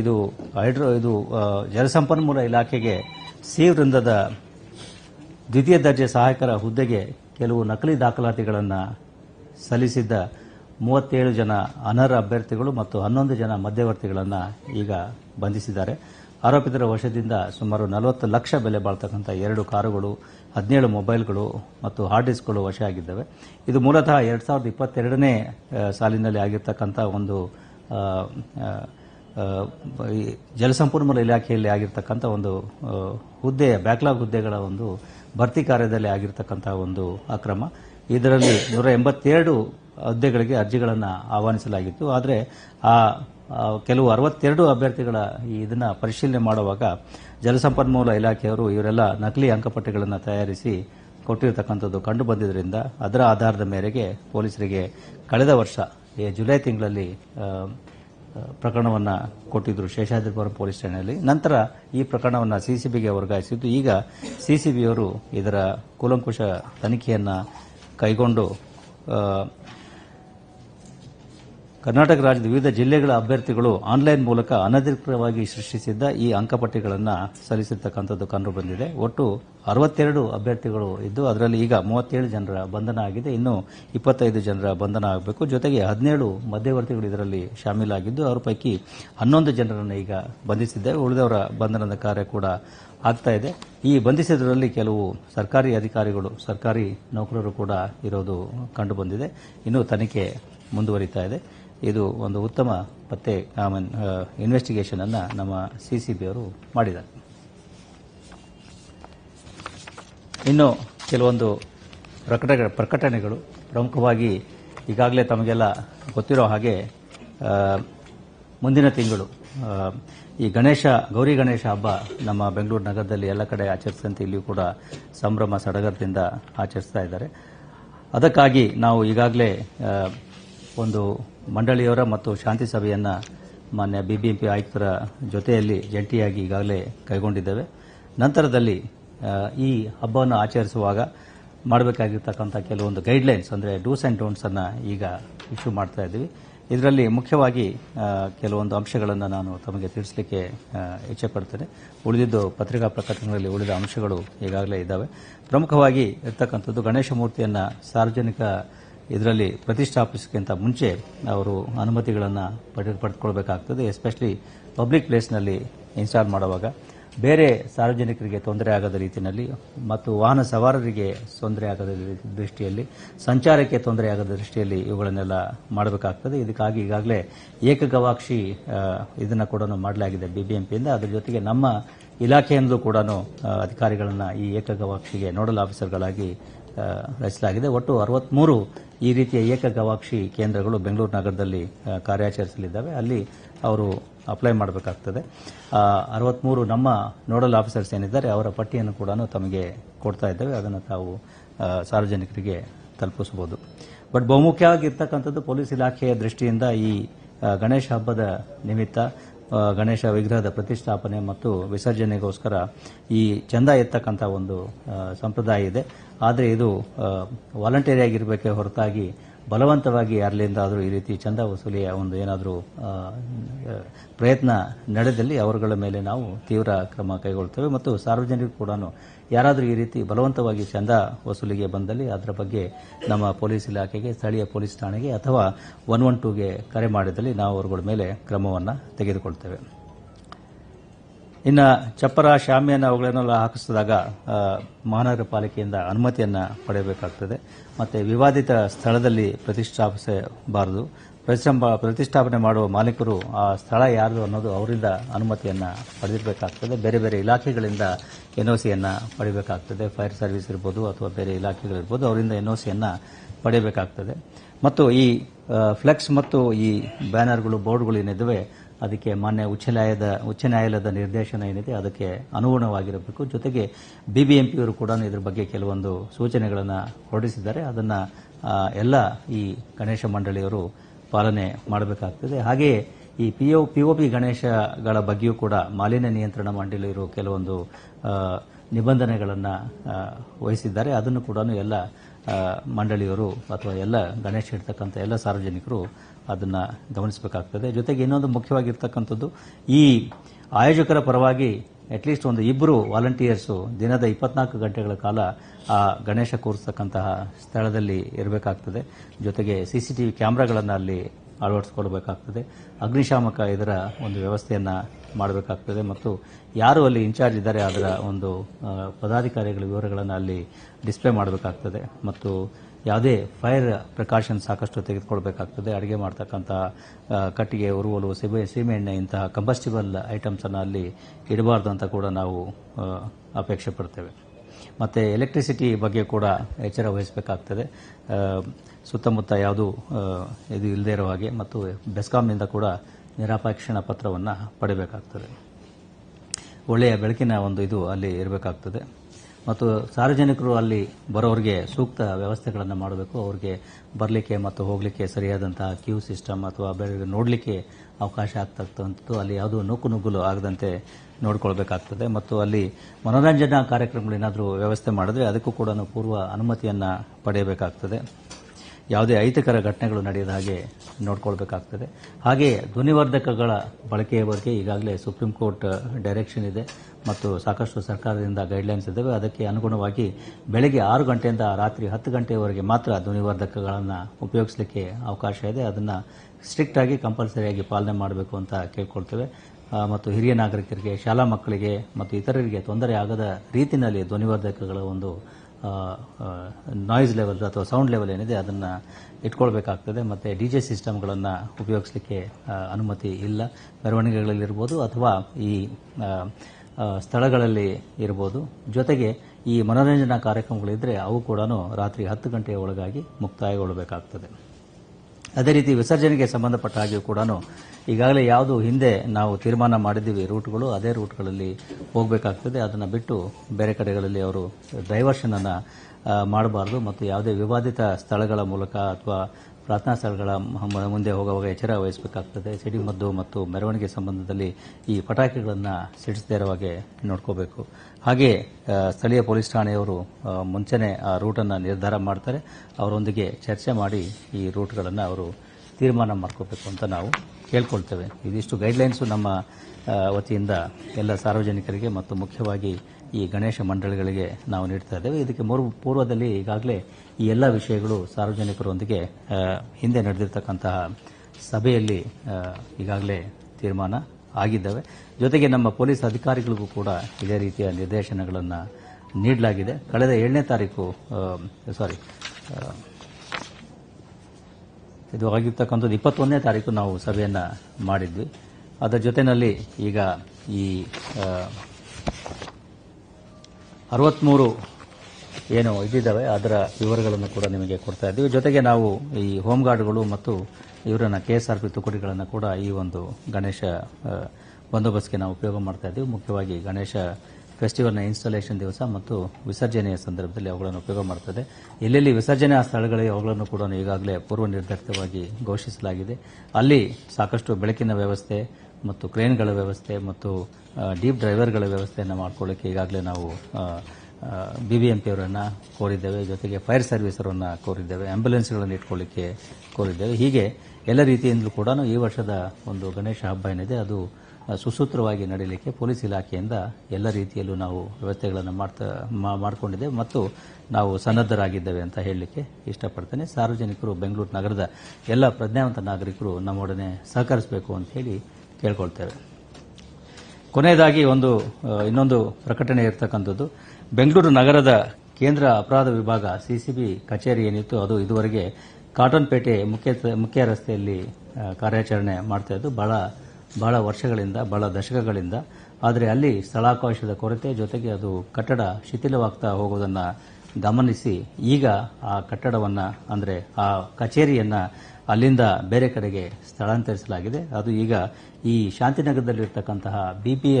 ಇದು ಹೈಡ್ರೋ, ಇದು ಜಲಸಂಪನ್ಮೂಲ ಇಲಾಖೆಗೆ ಸಿ ವೃಂದದ ದ್ವಿತೀಯ ದರ್ಜೆ ಸಹಾಯಕರ ಹುದ್ದೆಗೆ ಕೆಲವು ನಕಲಿ ದಾಖಲಾತಿಗಳನ್ನು ಸಲ್ಲಿಸಿದ್ದ ಮೂವತ್ತೇಳು ಜನ ಅನರ್ಹ ಅಭ್ಯರ್ಥಿಗಳು ಮತ್ತು ಹನ್ನೊಂದು ಜನ ಮಧ್ಯವರ್ತಿಗಳನ್ನು ಈಗ ಬಂಧಿಸಿದ್ದಾರೆ. ಆರೋಪಿತರ ವಶದಿಂದ ಸುಮಾರು ನಲವತ್ತು ಲಕ್ಷ ಬೆಲೆ ಬಾಳ್ತಕ್ಕಂಥ ಎರಡು ಕಾರುಗಳು ಹದಿನೇಳು ಮೊಬೈಲ್ಗಳು ಮತ್ತು ಹಾರ್ಡ್ ಡಿಸ್ಕ್ಗಳು ವಶ ಆಗಿದ್ದಾವೆ ಇದು ಮೂಲತಃ ಎರಡು ಸಾವಿರದ ಇಪ್ಪತ್ತೆರಡನೇ ಸಾಲಿನಲ್ಲಿ ಆಗಿರ್ತಕ್ಕಂಥ ಒಂದು ಜಲಸಂಪನ್ಮೂಲ ಇಲಾಖೆಯಲ್ಲಿ ಆಗಿರ್ತಕ್ಕಂಥ ಒಂದು ಹುದ್ದೆ ಹುದ್ದೆಯ ಬ್ಯಾಕ್ಲಾಗ್ ಹುದ್ದೆಗಳ ಒಂದು ಭರ್ತಿ ಕಾರ್ಯದಲ್ಲಿ ಆಗಿರ್ತಕ್ಕಂಥ ಒಂದು ಅಕ್ರಮ. ಇದರಲ್ಲಿ ನೂರ ಎಂಬತ್ತೆರಡು ಹುದ್ದೆಗಳಿಗೆ ಅರ್ಜಿಗಳನ್ನು ಆಹ್ವಾನಿಸಲಾಗಿತ್ತು. ಆದರೆ ಆ, ಕೆಲವು ಅರವತ್ತೆರಡು ಅಭ್ಯರ್ಥಿಗಳ ಈ ಇದನ್ನು ಪರಿಶೀಲನೆ ಮಾಡುವಾಗ ಜಲಸಂಪನ್ಮೂಲ ಇಲಾಖೆಯವರು ಇವರೆಲ್ಲ ನಕಲಿ ಅಂಕಪಟ್ಟಿಗಳನ್ನು ತಯಾರಿಸಿ ಕೊಟ್ಟಿರತಕ್ಕಂಥದ್ದು ಕಂಡು ಬಂದಿದ್ದರಿಂದ ಅದರ ಆಧಾರದ ಮೇರೆಗೆ ಪೊಲೀಸರಿಗೆ ಕಳೆದ ವರ್ಷ ಜುಲೈ ತಿಂಗಳಲ್ಲಿ ಪ್ರಕರಣವನ್ನು ಕೊಟ್ಟಿದ್ದರು ಶೇಷಾದ್ರಿಪುರಂ ಪೊಲೀಸ್ ಠಾಣೆಯಲ್ಲಿ. ನಂತರ ಈ ಪ್ರಕರಣವನ್ನು ಸಿಸಿಬಿಗೆ ವರ್ಗಾಯಿಸಿದ್ದು. ಈಗ ಸಿಸಿಬಿಯವರು ಇದರ ಕೂಲಂಕುಷ ತನಿಖೆಯನ್ನು ಕೈಗೊಂಡು ಕರ್ನಾಟಕ ರಾಜ್ಯದ ವಿವಿಧ ಜಿಲ್ಲೆಗಳ ಅಭ್ಯರ್ಥಿಗಳು ಆನ್ಲೈನ್ ಮೂಲಕ ಅನಧಿಕೃತವಾಗಿ ಸೃಷ್ಟಿಸಿದ್ದ ಈ ಅಂಕಪಟ್ಟಿಗಳನ್ನು ಸಲ್ಲಿಸಿರ್ತಕ್ಕಂಥದ್ದು ಕಂಡು ಬಂದಿದೆ. ಒಟ್ಟು ಅರವತ್ತೆರಡು ಅಭ್ಯರ್ಥಿಗಳು ಇದ್ದು, ಅದರಲ್ಲಿ ಈಗ ಮೂವತ್ತೇಳು ಜನರ ಬಂಧನ ಆಗಿದೆ. ಇನ್ನು ಇಪ್ಪತ್ತೈದು ಜನರ ಬಂಧನ ಆಗಬೇಕು. ಜೊತೆಗೆ ಹದಿನೇಳು ಮಧ್ಯವರ್ತಿಗಳು ಇದರಲ್ಲಿ ಶಾಮೀಲಾಗಿದ್ದು, ಅವರ ಪೈಕಿ ಹನ್ನೊಂದು ಜನರನ್ನು ಈಗ ಬಂಧಿಸಿದ್ದೇವೆ ಉಳಿದವರ ಬಂಧನದ ಕಾರ್ಯ ಕೂಡ ಆಗ್ತಾ ಇದೆ. ಈ ಬಂಧಿಸಿದರಲ್ಲಿ ಕೆಲವು ಸರ್ಕಾರಿ ಅಧಿಕಾರಿಗಳು, ಸರ್ಕಾರಿ ನೌಕರರು ಕೂಡ ಇರೋದು ಕಂಡುಬಂದಿದೆ ಇನ್ನು ತನಿಖೆ ಮುಂದುವರಿತಾ ಇದೆ. ಇದು ಒಂದು ಉತ್ತಮ ಪತ್ತೆ ಆಮನ್ ಮೀನ್ ಇನ್ವೆಸ್ಟಿಗೇಷನ್ ಅನ್ನ ನಮ್ಮ ಸಿ ಅವರು ಮಾಡಿದ್ದಾರೆ. ಇನ್ನು ಕೆಲವೊಂದು ಪ್ರಕಟ ಪ್ರಕಟಣೆಗಳು ಪ್ರಮುಖವಾಗಿ ಈಗಾಗಲೇ ತಮಗೆಲ್ಲ ಗೊತ್ತಿರೋ ಹಾಗೆ ಮುಂದಿನ ತಿಂಗಳು ಈ ಗಣೇಶ, ಗೌರಿ ಗಣೇಶ ಹಬ್ಬ ನಮ್ಮ ಬೆಂಗಳೂರು ನಗರದಲ್ಲಿ ಎಲ್ಲ ಕಡೆ ಆಚರಿಸಿದಂತೆ ಇಲ್ಲಿಯೂ ಕೂಡ ಸಂಭ್ರಮ ಸಡಗರದಿಂದ ಆಚರಿಸ್ತಾ ಇದ್ದಾರೆ. ಅದಕ್ಕಾಗಿ ನಾವು ಈಗಾಗಲೇ ಒಂದು ಮಂಡಳಿಯವರ ಮತ್ತು ಶಾಂತಿ ಸಭೆಯನ್ನು ಮಾನ್ಯ ಬಿಬಿಎಂಪಿ ಆಯುಕ್ತರ ಜೊತೆಯಲ್ಲಿ ಜಂಟಿಯಾಗಿ ಈಗಾಗಲೇ ಕೈಗೊಂಡಿದ್ದೇವೆ. ನಂತರದಲ್ಲಿ ಈ ಹಬ್ಬವನ್ನು ಆಚರಿಸುವಾಗ ಮಾಡಬೇಕಾಗಿರ್ತಕ್ಕಂಥ ಕೆಲವೊಂದು ಗೈಡ್ಲೈನ್ಸ್ ಅಂದರೆ ಡೂಸ್ ಆ್ಯಂಡ್ ಡೋಂಟ್ಸ್ ಅನ್ನು ಈಗ ಇಶ್ಯೂ ಮಾಡ್ತಾ ಇದ್ದೀವಿ. ಇದರಲ್ಲಿ ಮುಖ್ಯವಾಗಿ ಕೆಲವೊಂದು ಅಂಶಗಳನ್ನು ನಾನು ತಮಗೆ ತಿಳಿಸಲಿಕ್ಕೆ ಇಚ್ಛೆ ಪಡ್ತೇನೆ. ಉಳಿದಿದ್ದು ಪತ್ರಿಕಾ ಪ್ರಕಟಣೆಗಳಲ್ಲಿ ಉಳಿದ ಅಂಶಗಳು ಈಗಾಗಲೇ ಇದ್ದಾವೆ. ಪ್ರಮುಖವಾಗಿ ಇರ್ತಕ್ಕಂಥದ್ದು ಗಣೇಶ ಮೂರ್ತಿಯನ್ನು ಸಾರ್ವಜನಿಕ ಇದರಲ್ಲಿ ಪ್ರತಿಷ್ಠಾಪಿಸೋಕ್ಕಿಂತ ಮುಂಚೆ ಅವರು ಅನುಮತಿಗಳನ್ನು ಪಡೆ ಪಡೆದುಕೊಳ್ಬೇಕಾಗ್ತದೆ ಎಸ್ಪೆಷಲಿ ಪಬ್ಲಿಕ್ ಪ್ಲೇಸ್ನಲ್ಲಿ ಇನ್ಸ್ಟಾಲ್ ಮಾಡುವಾಗ. ಬೇರೆ ಸಾರ್ವಜನಿಕರಿಗೆ ತೊಂದರೆ ಆಗದ ರೀತಿಯಲ್ಲಿ ಮತ್ತು ವಾಹನ ಸವಾರರಿಗೆ ತೊಂದರೆ ಆಗದ ದೃಷ್ಟಿಯಲ್ಲಿ, ಸಂಚಾರಕ್ಕೆ ತೊಂದರೆ ಆಗದ ದೃಷ್ಟಿಯಲ್ಲಿ ಇವುಗಳನ್ನೆಲ್ಲ ಮಾಡಬೇಕಾಗ್ತದೆ. ಇದಕ್ಕಾಗಿ ಈಗಾಗಲೇ ಏಕಗವಾಕ್ಷಿ ಇದನ್ನು ಕೂಡ ಮಾಡಲಾಗಿದೆ ಬಿಬಿಎಂಪಿಯಿಂದ. ಅದರ ಜೊತೆಗೆ ನಮ್ಮ ಇಲಾಖೆಯಿಂದಲೂ ಕೂಡ ಅಧಿಕಾರಿಗಳನ್ನು ಈ ಏಕಗವಾಕ್ಷಿಗೆ ನೋಡಲ್ ಆಫೀಸರ್ಗಳಾಗಿ ರಚಿಸಲಾಗಿದೆ. ಒಟ್ಟು ಅರವತ್ಮೂರು ಈ ರೀತಿಯ ಏಕಗವಾಕ್ಷಿ ಕೇಂದ್ರಗಳು ಬೆಂಗಳೂರು ನಗರದಲ್ಲಿ ಕಾರ್ಯಾಚರಿಸಲಿದ್ದಾವೆ. ಅಲ್ಲಿ ಅವರು ಅಪ್ಲೈ ಮಾಡಬೇಕಾಗ್ತದೆ. ಅರವತ್ಮೂರು ನಮ್ಮ ನೋಡಲ್ ಆಫೀಸರ್ಸ್ ಏನಿದ್ದಾರೆ, ಅವರ ಪಟ್ಟಿಯನ್ನು ಕೂಡ ತಮಗೆ ಕೊಡ್ತಾ ಇದ್ದೇವೆ. ಅದನ್ನು ತಾವು ಸಾರ್ವಜನಿಕರಿಗೆ ತಲುಪಿಸಬಹುದು. ಬಟ್ ಬಹುಮುಖ್ಯವಾಗಿರ್ತಕ್ಕಂಥದ್ದು ಪೊಲೀಸ್ ಇಲಾಖೆಯ ದೃಷ್ಟಿಯಿಂದ ಈ ಗಣೇಶ ಹಬ್ಬದ ನಿಮಿತ್ತ ಗಣೇಶ ವಿಗ್ರಹದ ಪ್ರತಿಷ್ಠಾಪನೆ ಮತ್ತು ವಿಸರ್ಜನೆಗೋಸ್ಕರ ಈ ಚಂದ ಎತ್ತಕ್ಕಂಥ ಒಂದು ಸಂಪ್ರದಾಯ ಇದೆ. ಆದರೆ ಇದು ವಾಲಂಟರಿ ಆಗಿರಬೇಕೇ ಹೊರತಾಗಿ ಬಲವಂತವಾಗಿ ಯಾರಲಿಂದಾದರೂ ಈ ರೀತಿ ಚಂದ ವಸೂಲಿಯ ಒಂದು ಏನಾದರೂ ಪ್ರಯತ್ನ ನಡೆದಲ್ಲಿ ಅವರುಗಳ ಮೇಲೆ ನಾವು ತೀವ್ರ ಕ್ರಮ ಕೈಗೊಳ್ತೇವೆ ಮತ್ತು ಸಾರ್ವಜನಿಕರು ಕೂಡ ಯಾರಾದರೂ ಈ ರೀತಿ ಬಲವಂತವಾಗಿ ಚಂದ ವಸೂಲಿಗೆ ಬಂದಲ್ಲಿ ಅದರ ಬಗ್ಗೆ ನಮ್ಮ ಪೊಲೀಸ್ ಇಲಾಖೆಗೆ, ಸ್ಥಳೀಯ ಪೊಲೀಸ್ ಠಾಣೆಗೆ ಅಥವಾ ಒನ್ ಒನ್ ಟೂಗೆ ಕರೆ ಮಾಡಿದಲ್ಲಿ ನಾವು ಅವರುಗಳ ಮೇಲೆ ಕ್ರಮವನ್ನು ತೆಗೆದುಕೊಳ್ತೇವೆ. ಇನ್ನು ಚಪ್ಪರ ಶಾಮಿಯನ್ನು ಅವುಗಳನ್ನೆಲ್ಲ ಹಾಕಿಸಿದಾಗ ಮಹಾನಗರ ಪಾಲಿಕೆಯಿಂದ ಅನುಮತಿಯನ್ನು ಪಡೆಯಬೇಕಾಗ್ತದೆ. ಮತ್ತು ವಿವಾದಿತ ಸ್ಥಳದಲ್ಲಿ ಪ್ರತಿಷ್ಠಾಪಿಸಬಾರದು. ಪ್ರತಿಷ್ಠಾಪ, ಪ್ರತಿಷ್ಠಾಪನೆ ಮಾಡುವ ಮಾಲೀಕರು ಆ ಸ್ಥಳ ಯಾರು ಅನ್ನೋದು ಅವರಿಂದ ಅನುಮತಿಯನ್ನು ಪಡೆದಿರಬೇಕಾಗ್ತದೆ. ಬೇರೆ ಬೇರೆ ಇಲಾಖೆಗಳಿಂದ ಎನ್ ಒ ಸಿಯನ್ನು ಪಡೆಯಬೇಕಾಗ್ತದೆ. ಫೈರ್ ಸರ್ವಿಸ್ ಇರ್ಬೋದು ಅಥವಾ ಬೇರೆ ಇಲಾಖೆಗಳಿರ್ಬೋದು ಅವರಿಂದ ಎನ್ ಒ ಸಿಯನ್ನು ಪಡೆಯಬೇಕಾಗ್ತದೆ. ಮತ್ತು ಈ ಫ್ಲೆಕ್ಸ್ ಮತ್ತು ಈ ಬ್ಯಾನರ್ಗಳು, ಬೋರ್ಡ್ಗಳು ಏನಿದ್ದಾವೆ ಅದಕ್ಕೆ ಮಾನ್ಯ ಉಚ್ಚ ನ್ಯಾಯದ, ಉಚ್ಚ ನ್ಯಾಯಾಲಯದ ನಿರ್ದೇಶನ ಏನಿದೆ, ಅದಕ್ಕೆ ಅನುಗುಣವಾಗಿರಬೇಕು. ಜೊತೆಗೆ ಬಿಬಿಎಂಪಿಯವರು ಕೂಡ ಇದ್ರ ಬಗ್ಗೆ ಕೆಲವೊಂದು ಸೂಚನೆಗಳನ್ನು ಹೊರಡಿಸಿದ್ದಾರೆ. ಅದನ್ನು ಎಲ್ಲ ಈ ಗಣೇಶ ಮಂಡಳಿಯವರು ಪಾಲನೆ ಮಾಡಬೇಕಾಗ್ತದೆ. ಹಾಗೆಯೇ ಈ P O P O P ಗಣೇಶಗಳ ಬಗ್ಗೆಯೂ ಕೂಡ ಮಾಲಿನ್ಯ ನಿಯಂತ್ರಣ ಮಂಡಳಿಯವರು ಕೆಲವೊಂದು ನಿಬಂಧನೆಗಳನ್ನು ವಹಿಸಿದ್ದಾರೆ. ಅದನ್ನು ಕೂಡ ಎಲ್ಲ ಮಂಡಳಿಯವರು ಅಥವಾ ಎಲ್ಲ ಗಣೇಶ ಇರ್ತಕ್ಕಂಥ ಎಲ್ಲ ಸಾರ್ವಜನಿಕರು ಅದನ್ನು ಗಮನಿಸಬೇಕಾಗ್ತದೆ. ಜೊತೆಗೆ ಇನ್ನೊಂದು ಮುಖ್ಯವಾಗಿರ್ತಕ್ಕಂಥದ್ದು, ಈ ಆಯೋಜಕರ ಪರವಾಗಿ ಅಟ್ಲೀಸ್ಟ್ ಒಂದು ಇಬ್ಬರು ವಾಲಂಟಿಯರ್ಸು ದಿನದ ಇಪ್ಪತ್ನಾಲ್ಕು ಗಂಟೆಗಳ ಕಾಲ ಆ ಗಣೇಶ ಕೂರಿಸ್ತಕ್ಕಂತಹ ಸ್ಥಳದಲ್ಲಿ ಇರಬೇಕಾಗ್ತದೆ. ಜೊತೆಗೆ ಸಿ ಸಿ ಟಿ ವಿ ಕ್ಯಾಮ್ರಾಗಳನ್ನು ಅಲ್ಲಿ ಅಳವಡಿಸ್ಕೊಳ್ಬೇಕಾಗ್ತದೆ ಅಗ್ನಿಶಾಮಕ ಇದರ ಒಂದು ವ್ಯವಸ್ಥೆಯನ್ನು ಮಾಡಬೇಕಾಗ್ತದೆ ಮತ್ತು ಯಾರು ಅಲ್ಲಿ ಇನ್ಚಾರ್ಜ್ ಇದ್ದಾರೆ ಅದರ ಒಂದು ಪದಾಧಿಕಾರಿಗಳ ವಿವರಗಳನ್ನು ಅಲ್ಲಿ ಡಿಸ್ಪ್ಲೇ ಮಾಡಬೇಕಾಗ್ತದೆ. ಮತ್ತು ಯಾವುದೇ ಫೈರ್ ಪ್ರಿಕಾಷನ್ ಸಾಕಷ್ಟು ತೆಗೆದುಕೊಳ್ಬೇಕಾಗ್ತದೆ. ಅಡುಗೆ ಮಾಡ್ತಕ್ಕಂಥ ಕಟ್ಟಿಗೆ ಉರುವಲು ಸೀಮೆ ಸೀಮೆಎಣ್ಣೆ ಇಂತಹ ಕಂಬಸ್ಟಿಬಲ್ ಐಟಮ್ಸನ್ನು ಅಲ್ಲಿ ಇಡಬಾರ್ದು ಅಂತ ಕೂಡ ನಾವು ಅಪೇಕ್ಷೆ ಪಡ್ತೇವೆ. ಮತ್ತು ಎಲೆಕ್ಟ್ರಿಸಿಟಿ ಬಗ್ಗೆ ಕೂಡ ಎಚ್ಚರ ವಹಿಸಬೇಕಾಗ್ತದೆ. ಸುತ್ತಮುತ್ತ ಯಾವುದು ಇದು ಇಲ್ಲದೇ ಇರೋ ಹಾಗೆ ಮತ್ತು ಬೆಸ್ಕಾಮ್ನಿಂದ ಕೂಡ ನಿರಾಪೇಕ್ಷಣ ಪತ್ರವನ್ನು ಪಡಿಬೇಕಾಗ್ತದೆ. ಒಳ್ಳೆಯ ಬೆಳಕಿನ ಒಂದು ಇದು ಅಲ್ಲಿ ಇರಬೇಕಾಗ್ತದೆ. ಮತ್ತು ಸಾರ್ವಜನಿಕರು ಅಲ್ಲಿ ಬರೋರಿಗೆ ಸೂಕ್ತ ವ್ಯವಸ್ಥೆಗಳನ್ನು ಮಾಡಬೇಕು. ಅವ್ರಿಗೆ ಬರಲಿಕ್ಕೆ ಮತ್ತು ಹೋಗಲಿಕ್ಕೆ ಸರಿಯಾದಂತಹ ಕ್ಯೂ ಸಿಸ್ಟಮ್ ಅಥವಾ ಬೇರೆ ನೋಡಲಿಕ್ಕೆ ಅವಕಾಶ ಆಗ್ತಕ್ಕಂಥದ್ದು ಅಲ್ಲಿ ಯಾವುದೂ ನುಗ್ಗಲು ಆಗದಂತೆ ನೋಡಿಕೊಳ್ಬೇಕಾಗ್ತದೆ. ಮತ್ತು ಅಲ್ಲಿ ಮನೋರಂಜನಾ ಕಾರ್ಯಕ್ರಮಗಳೇನಾದರೂ ವ್ಯವಸ್ಥೆ ಮಾಡಿದ್ರೆ ಅದಕ್ಕೂ ಕೂಡ ಪೂರ್ವ ಅನುಮತಿಯನ್ನು ಪಡೆಯಬೇಕಾಗ್ತದೆ. ಯಾವುದೇ ಅಹಿತಕರ ಘಟನೆಗಳು ನಡೆಯದ ಹಾಗೆ ನೋಡ್ಕೊಳ್ಬೇಕಾಗ್ತದೆ. ಹಾಗೆಯೇ ಧ್ವನಿವರ್ಧಕಗಳ ಬಳಕೆಯ ಬಗ್ಗೆ ಈಗಾಗಲೇ ಸುಪ್ರೀಂ ಕೋರ್ಟ್ ಡೈರೆಕ್ಷನ್ ಇದೆ ಮತ್ತು ಸಾಕಷ್ಟು ಸರ್ಕಾರದಿಂದ ಗೈಡ್ಲೈನ್ಸ್ ಇದ್ದಾವೆ. ಅದಕ್ಕೆ ಅನುಗುಣವಾಗಿ ಬೆಳಗ್ಗೆ ಆರು ಗಂಟೆಯಿಂದ ರಾತ್ರಿ ಹತ್ತು ಗಂಟೆಯವರೆಗೆ ಮಾತ್ರ ಧ್ವನಿವರ್ಧಕಗಳನ್ನು ಉಪಯೋಗಿಸಲಿಕ್ಕೆ ಅವಕಾಶ ಇದೆ. ಅದನ್ನು ಸ್ಟ್ರಿಕ್ಟ್ ಆಗಿ ಕಂಪಲ್ಸರಿಯಾಗಿ ಪಾಲನೆ ಮಾಡಬೇಕು ಅಂತ ಕೇಳ್ಕೊಳ್ತೇವೆ. ಮತ್ತು ಹಿರಿಯ ನಾಗರಿಕರಿಗೆ, ಶಾಲಾ ಮಕ್ಕಳಿಗೆ ಮತ್ತು ಇತರರಿಗೆ ತೊಂದರೆ ಆಗದ ರೀತಿಯಲ್ಲಿ ಧ್ವನಿವರ್ಧಕಗಳ ಒಂದು ನಾಯ್ಸ್ ಲೆವೆಲ್ ಅಥವಾ ಸೌಂಡ್ ಲೆವೆಲ್ ಏನಿದೆ ಅದನ್ನು ಇಟ್ಕೊಳ್ಬೇಕಾಗ್ತದೆ. ಮತ್ತು ಡಿ ಜೆ ಸಿಸ್ಟಮ್ಗಳನ್ನು ಉಪಯೋಗಿಸಲಿಕ್ಕೆ ಅನುಮತಿ ಇಲ್ಲ. ಮೆರವಣಿಗೆಗಳಲ್ಲಿರ್ಬೋದು ಅಥವಾ ಈ ಸ್ಥಳಗಳಲ್ಲಿ ಇರ್ಬೋದು. ಜೊತೆಗೆ ಈ ಮನೋರಂಜನಾ ಕಾರ್ಯಕ್ರಮಗಳಿದ್ದರೆ ಅವು ಕೂಡ ರಾತ್ರಿ ಹತ್ತು ಗಂಟೆಯ ಒಳಗಾಗಿ ಮುಕ್ತಾಯಗೊಳ್ಳಬೇಕಾಗ್ತದೆ ಅದೇ ರೀತಿ ವಿಸರ್ಜನೆಗೆ ಸಂಬಂಧಪಟ್ಟ ಹಾಗೆಯೂ ಕೂಡ ಈಗಾಗಲೇ ಯಾವುದು ಹಿಂದೆ ನಾವು ತೀರ್ಮಾನ ಮಾಡಿದ್ದೀವಿ ರೂಟ್ಗಳು, ಅದೇ ರೂಟ್ಗಳಲ್ಲಿ ಹೋಗಬೇಕಾಗ್ತದೆ. ಅದನ್ನು ಬಿಟ್ಟು ಬೇರೆ ಕಡೆಗಳಲ್ಲಿ ಅವರು ಡೈವರ್ಷನ್ ಅನ್ನು ಮಾಡಬಾರ್ದು ಮತ್ತು ಯಾವುದೇ ವಿವಾದಿತ ಸ್ಥಳಗಳ ಮೂಲಕ ಅಥವಾ ಪ್ರಾರ್ಥನಾ ಸ್ಥಳಗಳ ಮುಂದೆ ಹೋಗುವಾಗ ಎಚ್ಚರ ವಹಿಸಬೇಕಾಗ್ತದೆ. ಸಿಡಿಮದ್ದು ಮತ್ತು ಮೆರವಣಿಗೆ ಸಂಬಂಧದಲ್ಲಿ ಈ ಪಟಾಕಿಗಳನ್ನು ಸಿಡಿಸದೇ ಇರೋ ಹಾಗೆ ನೋಡ್ಕೋಬೇಕು. ಹಾಗೆ ಸ್ಥಳೀಯ ಪೊಲೀಸ್ ಠಾಣೆಯವರು ಮುಂಚೆನೇ ಆ ರೂಟನ್ನು ನಿರ್ಧಾರ ಮಾಡ್ತಾರೆ. ಅವರೊಂದಿಗೆ ಚರ್ಚೆ ಮಾಡಿ ಈ ರೂಟ್ಗಳನ್ನು ಅವರು ತೀರ್ಮಾನ ಮಾಡ್ಕೋಬೇಕು ಅಂತ ನಾವು ಕೇಳ್ಕೊಳ್ತೇವೆ. ಇದಿಷ್ಟು ಗೈಡ್ಲೈನ್ಸು ನಮ್ಮ ವತಿಯಿಂದ ಎಲ್ಲ ಸಾರ್ವಜನಿಕರಿಗೆ ಮತ್ತು ಮುಖ್ಯವಾಗಿ ಈ ಗಣೇಶ ಮಂಡಳಿಗಳಿಗೆ ನಾವು ನೀಡ್ತಾ ಇದ್ದೇವೆ. ಇದಕ್ಕೆ ಮೂರು ಪೂರ್ವದಲ್ಲಿ ಈಗಾಗಲೇ ಈ ಎಲ್ಲ ವಿಷಯಗಳು ಸಾರ್ವಜನಿಕರೊಂದಿಗೆ ಹಿಂದೆ ನಡೆದಿರ್ತಕ್ಕಂತಹ ಸಭೆಯಲ್ಲಿ ಈಗಾಗಲೇ ತೀರ್ಮಾನ ಆಗಿದ್ದಾವೆ. ಜೊತೆಗೆ ನಮ್ಮ ಪೊಲೀಸ್ ಅಧಿಕಾರಿಗಳಿಗೂ ಕೂಡ ಇದೇ ರೀತಿಯ ನಿರ್ದೇಶನಗಳನ್ನು ನೀಡಲಾಗಿದೆ. ಕಳೆದ ಏಳನೇ ತಾರೀಕು ಸಾರಿ ಇದು ಆಗಿರ್ತಕ್ಕಂಥದ್ದು ಇಪ್ಪತ್ತೊಂದನೇ ತಾರೀಕು ನಾವು ಸಭೆಯನ್ನು ಮಾಡಿದ್ವಿ. ಅದರ ಜೊತೆಯಲ್ಲಿ ಈಗ ಈ ಅರವತ್ತ್ಮೂರು ಏನು ಇದ್ದಿದ್ದಾವೆ, ಅದರ ವಿವರಗಳನ್ನು ಕೂಡ ನಿಮಗೆ ಕೊಡ್ತಾ ಇದ್ದೀವಿ. ಜೊತೆಗೆ ನಾವು ಈ ಹೋಮ್ ಗಾರ್ಡ್ಗಳು ಮತ್ತು ಇವರನ್ನ ಕೆ ಎಸ್ ಆರ್ ಪಿ ತುಕಡಿಗಳನ್ನು ಕೂಡ ಈ ಒಂದು ಗಣೇಶ ಬಂದೋಬಸ್ತ್ಗೆ ನಾವು ಉಪಯೋಗ ಮಾಡ್ತಾ ಇದ್ದೀವಿ. ಮುಖ್ಯವಾಗಿ ಗಣೇಶ ಫೆಸ್ಟಿವಲ್ನ ಇನ್ಸ್ಟಾಲೇಷನ್ ದಿವಸ ಮತ್ತು ವಿಸರ್ಜನೆಯ ಸಂದರ್ಭದಲ್ಲಿ ಅವುಗಳನ್ನು ಉಪಯೋಗ ಮಾಡ್ತದೆ. ಎಲ್ಲೆಲ್ಲಿ ವಿಸರ್ಜನೆ ಆ ಸ್ಥಳಗಳಿಗೆ ಅವುಗಳನ್ನು ಕೂಡ ಈಗಾಗಲೇ ಪೂರ್ವ ನಿರ್ಧಾರಿತವಾಗಿ ಘೋಷಿಸಲಾಗಿದೆ. ಅಲ್ಲಿ ಸಾಕಷ್ಟು ಬೆಳಕಿನ ವ್ಯವಸ್ಥೆ ಮತ್ತು ಕ್ರೇನ್ಗಳ ವ್ಯವಸ್ಥೆ ಮತ್ತು ಡೀಪ್ ಡ್ರೈವರ್ಗಳ ವ್ಯವಸ್ಥೆಯನ್ನು ಮಾಡ್ಕೊಳ್ಳಿಕ್ಕೆ ಈಗಾಗಲೇ ನಾವು ಬಿ ಬಿ ಎಂ ಪಿಯವರನ್ನು ಕೋರಿದ್ದೇವೆ, ಜೊತೆಗೆ ಫೈರ್ ಸರ್ವಿಸರನ್ನು ಕೋರಿದ್ದೇವೆ, ಆಂಬ್ಯುಲೆನ್ಸ್ಗಳನ್ನು ಇಟ್ಕೊಳ್ಳಿಕ್ಕೆ ಕೋರಿದ್ದೇವೆ. ಹೀಗೆ ಎಲ್ಲ ರೀತಿಯಿಂದಲೂ ಕೂಡ ಈ ವರ್ಷದ ಒಂದು ಗಣೇಶ ಹಬ್ಬ ಏನಿದೆ, ಅದು ಸುಸೂತ್ರವಾಗಿ ನಡೀಲಿಕ್ಕೆ ಪೊಲೀಸ್ ಇಲಾಖೆಯಿಂದ ಎಲ್ಲ ರೀತಿಯಲ್ಲೂ ನಾವು ವ್ಯವಸ್ಥೆಗಳನ್ನು ಮಾಡ್ತಾ ಮಾಡಿಕೊಂಡಿದ್ದೇವೆ ಮತ್ತು ನಾವು ಸನ್ನದ್ಧರಾಗಿದ್ದೇವೆ ಅಂತ ಹೇಳಲಿಕ್ಕೆ ಇಷ್ಟಪಡ್ತೇನೆ. ಸಾರ್ವಜನಿಕರು ಬೆಂಗಳೂರು ನಗರದ ಎಲ್ಲ ಪ್ರಜ್ಞಾವಂತ ನಾಗರಿಕರು ನಮ್ಮೊಡನೆ ಸಹಕರಿಸಬೇಕು ಅಂತ ಹೇಳಿ ಕೇಳ್ಕೊಳ್ತೇವೆ. ಕೊನೆಯದಾಗಿ ಒಂದು ಇನ್ನೊಂದು ಪ್ರಕಟಣೆ ಇರತಕ್ಕಂಥದ್ದು. ಬೆಂಗಳೂರು ನಗರದ ಕೇಂದ್ರ ಅಪರಾಧ ವಿಭಾಗ ಸಿಸಿಬಿ ಕಚೇರಿ ಏನಿತ್ತು ಅದು ಇದುವರೆಗೆ ಕಾಟನ್ಪೇಟೆ ಮುಖ್ಯ ಮುಖ್ಯ ರಸ್ತೆಯಲ್ಲಿ ಕಾರ್ಯಾಚರಣೆ ಮಾಡ್ತಾ ಇದ್ದು, ಬಹಳ ಬಹಳ ವರ್ಷಗಳಿಂದ, ಬಹಳ ದಶಕಗಳಿಂದ. ಆದರೆ ಅಲ್ಲಿ ಸ್ಥಳಾವಕಾಶದ ಕೊರತೆ ಜೊತೆಗೆ ಅದು ಕಟ್ಟಡ ಶಿಥಿಲವಾಗ್ತಾ ಹೋಗೋದನ್ನು ಗಮನಿಸಿ, ಈಗ ಆ ಕಟ್ಟಡವನ್ನು, ಅಂದರೆ ಆ ಕಚೇರಿಯನ್ನು ಅಲ್ಲಿಂದ ಬೇರೆ ಕಡೆಗೆ ಸ್ಥಳಾಂತರಿಸಲಾಗಿದೆ. ಅದು ಈಗ ಈ ಶಾಂತಿನಗರದಲ್ಲಿರ್ತಕ್ಕಂತಹ B P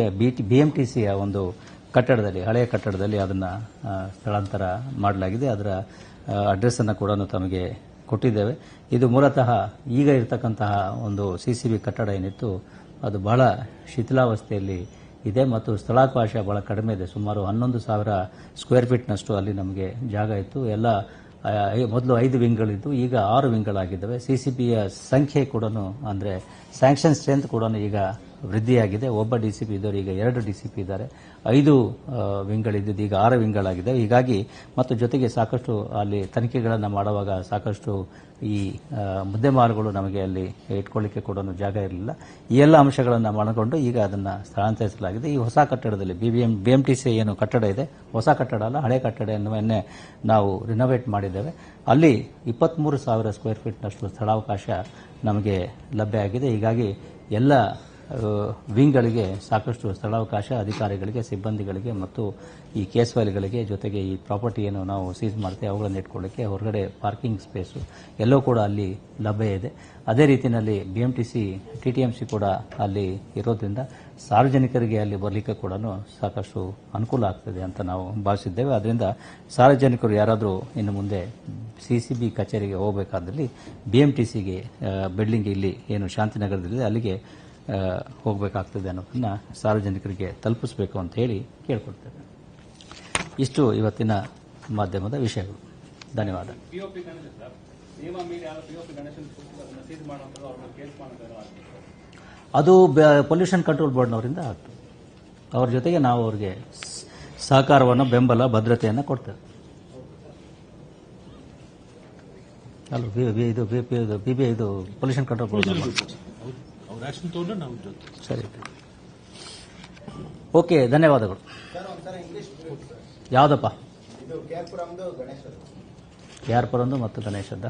B M T ಒಂದು ಕಟ್ಟಡದಲ್ಲಿ, ಹಳೆಯ ಕಟ್ಟಡದಲ್ಲಿ ಅದನ್ನು ಸ್ಥಳಾಂತರ ಮಾಡಲಾಗಿದೆ. ಅದರ ಅಡ್ರೆಸ್ಸನ್ನು ಕೂಡ ತಮಗೆ ಕೊಟ್ಟಿದ್ದೇವೆ. ಇದು ಮೂಲತಃ ಈಗ ಇರತಕ್ಕಂತಹ ಒಂದು ಸಿ ಸಿ ಬಿ ಕಟ್ಟಡ ಏನಿತ್ತು, ಅದು ಬಹಳ ಶಿಥಿಲಾವಸ್ಥೆಯಲ್ಲಿ ಇದೆ ಮತ್ತು ಸ್ಥಳಾವಕಾಶ ಬಹಳ ಕಡಿಮೆ ಇದೆ. ಸುಮಾರು ಹನ್ನೊಂದು ಸಾವಿರ ಸ್ಕ್ವೇರ್ ಫೀಟ್ನಷ್ಟು ಅಲ್ಲಿ ನಮಗೆ ಜಾಗ ಇತ್ತು. ಎಲ್ಲ ಮೊದಲು ಐದು ವಿಂಗ್ಗಳಿದ್ದು ಈಗ ಆರು ವಿಂಗ್ಗಳಾಗಿದ್ದಾವೆ ಸಿ ಸಿ ಬಿಯ ಸಂಖ್ಯೆ ಕೂಡ ಅಂದರೆ ಸ್ಯಾಂಕ್ಷನ್ ಸ್ಟ್ರೆಂತ್ ಕೂಡ ಈಗ ವೃದ್ಧಿಯಾಗಿದೆ. ಒಬ್ಬ ಡಿ ಸಿ ಪಿ ಇದ್ದವರು ಈಗ ಎರಡು ಡಿ ಸಿ ಪಿ ಇದ್ದಾರೆ. ಐದು ವಿಂಗ್ಗಳಿದ್ದಿದ್ದು ವಿಂಗ್ಗಳಿದ್ದು ಈಗ ಆರು ವಿಂಗ್ಗಳಾಗಿದೆ ಹೀಗಾಗಿ ಮತ್ತು ಜೊತೆಗೆ ಸಾಕಷ್ಟು ಅಲ್ಲಿ ತನಿಖೆಗಳನ್ನು ಮಾಡುವಾಗ ಸಾಕಷ್ಟು ಈ ಮುದ್ದೆ ಮುದ್ದೆಮಾರುಗಳು ನಮಗೆ ಅಲ್ಲಿ ಇಟ್ಕೊಳ್ಳಿಕ್ಕೆ ಕೂಡ ಜಾಗ ಇರಲಿಲ್ಲ. ಈ ಎಲ್ಲ ಅಂಶಗಳನ್ನು ಮಾಡಿಕೊಂಡು ಈಗ ಅದನ್ನು ಸ್ಥಳಾಂತರಿಸಲಾಗಿದೆ. ಈ ಹೊಸ ಕಟ್ಟಡದಲ್ಲಿ B B M B M T C ಏನು ಕಟ್ಟಡ ಇದೆ. ಹೊಸ ಕಟ್ಟಡ ಅಲ್ಲ, ಹಳೆ ಕಟ್ಟಡವನ್ನೇ ನಾವು ರಿನೋವೇಟ್ ಮಾಡಿದ್ದೇವೆ. ಅಲ್ಲಿ ಇಪ್ಪತ್ತ್ಮೂರು ಸಾವಿರ ಸ್ಕ್ವೇರ್ ಫೀಟ್ನಷ್ಟು ಸ್ಥಳಾವಕಾಶ ನಮಗೆ ಲಭ್ಯ ಆಗಿದೆ. ಹೀಗಾಗಿ ಎಲ್ಲ ವಿಂಗ್ಗಳಿಗೆ ಸಾಕಷ್ಟು ಸ್ಥಳಾವಕಾಶ, ಅಧಿಕಾರಿಗಳಿಗೆ, ಸಿಬ್ಬಂದಿಗಳಿಗೆ ಮತ್ತು ಈ ಕೇಸ್ ಫೈಲ್ಗಳಿಗೆ ಜೊತೆಗೆ ಈ ಪ್ರಾಪರ್ಟಿ ಏನು ನಾವು ಸೀಸ್ ಮಾಡ್ತೇವೆ, ಅವುಗಳನ್ನು ಇಟ್ಕೊಳ್ಳೋಕ್ಕೆ ಹೊರಗಡೆ ಪಾರ್ಕಿಂಗ್ ಸ್ಪೇಸು ಎಲ್ಲೋ ಕೂಡ ಅಲ್ಲಿ ಲಭ್ಯ ಇದೆ. ಅದೇ ರೀತಿಯಲ್ಲಿ B M T C T T M C ಕೂಡ ಅಲ್ಲಿ ಇರೋದ್ರಿಂದ ಸಾರ್ವಜನಿಕರಿಗೆ ಅಲ್ಲಿ ಬರಲಿಕ್ಕೆ ಕೂಡ ಸಾಕಷ್ಟು ಅನುಕೂಲ ಆಗ್ತದೆ ಅಂತ ನಾವು ಭಾವಿಸಿದ್ದೇವೆ. ಅದರಿಂದ ಸಾರ್ವಜನಿಕರು ಯಾರಾದರೂ ಇನ್ನು ಮುಂದೆ ಸಿ ಸಿ ಬಿ ಕಚೇರಿಗೆ ಹೋಗಬೇಕಾದಲ್ಲಿ ಬಿ ಎಂ ಟಿ ಸಿಗೆ ಬಿಲ್ಡಿಂಗ್ ಇಲ್ಲಿ ಏನು ಶಾಂತಿನಗರದಲ್ಲಿದೆ, ಅಲ್ಲಿಗೆ ಹೋಗಬೇಕಾಗ್ತದೆ ಅನ್ನೋದನ್ನು ಸಾರ್ವಜನಿಕರಿಗೆ ತಲುಪಿಸಬೇಕು ಅಂತ ಹೇಳಿ ಕೇಳ್ಕೊಡ್ತೇವೆ. ಇಷ್ಟು ಇವತ್ತಿನ ಮಾಧ್ಯಮದ ವಿಷಯಗಳು. ಧನ್ಯವಾದ. ಅದು ಪೊಲ್ಯೂಷನ್ ಕಂಟ್ರೋಲ್ ಬೋರ್ಡ್ನವರಿಂದ ಆಗ್ತದೆ. ಅವ್ರ ಜೊತೆಗೆ ನಾವು ಅವ್ರಿಗೆ ಸಹಕಾರವನ್ನು ಬೆಂಬಲ ಭದ್ರತೆಯನ್ನು ಕೊಡ್ತೇವೆ. ಅಲ್ಲ ಬಿ- ಬಿ- ಇದು ಬಿ ಪಿ ಇದು ಬಿ ಬಿ ಇದು ಪೊಲ್ಯೂಷನ್ ಕಂಟ್ರೋಲ್ ಬೋರ್ಡ್ ಆಕ್ಷನ್ ನಾವು ಜೊತೆ. ಸರಿ. ಓಕೆ ಧನ್ಯವಾದಗಳು. ಯಾವುದಪ್ಪ? ಯಾರ ಪರಂದು ಮತ್ತು ಗಣೇಶದ್ದ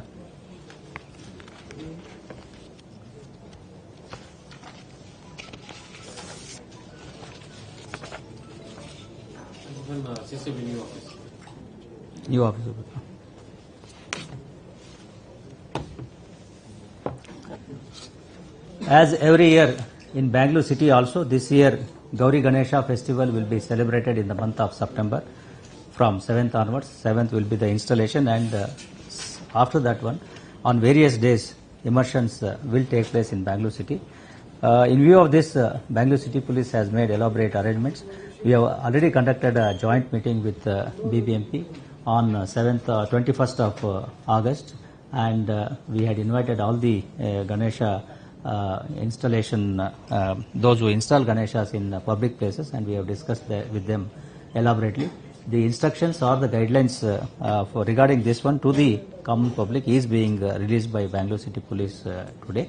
ನೀವು ಆಫೀಸ್ ಹೋಗ್ಬೇಕಾ? As every year in Bangalore city also, this year Gauri Ganesha festival will be celebrated in the month of September from 7th onwards. 7th will be the installation and uh, after that one, on various days, immersions uh, will take place in Bangalore city. Uh, in view of this, uh, Bangalore city police has made elaborate arrangements. We have already conducted a joint meeting with uh, BBMP on uh, 7th, uh, 21st of uh, August and uh, we had invited all the uh, Ganesha uh, installation, uh, those who install Ganeshas in uh, public places, and we have discussed the, with them elaborately. The instructions or the guidelines uh, uh, for regarding this one to the common public is being uh, released by Bangalore City Police today.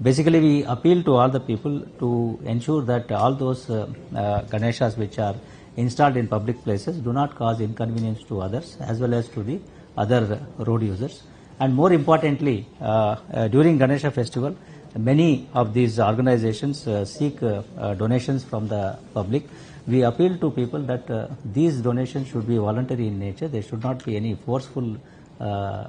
Basically, we appeal to all the people to ensure that all those Ganeshas which are installed in public places do not cause inconvenience to others as well as to the other road users. And more importantly, during Ganesha festival, many of these organizations uh, seek uh, uh, donations from the public. We appeal to people that uh, these donations should be voluntary in nature. There should not be any forceful uh,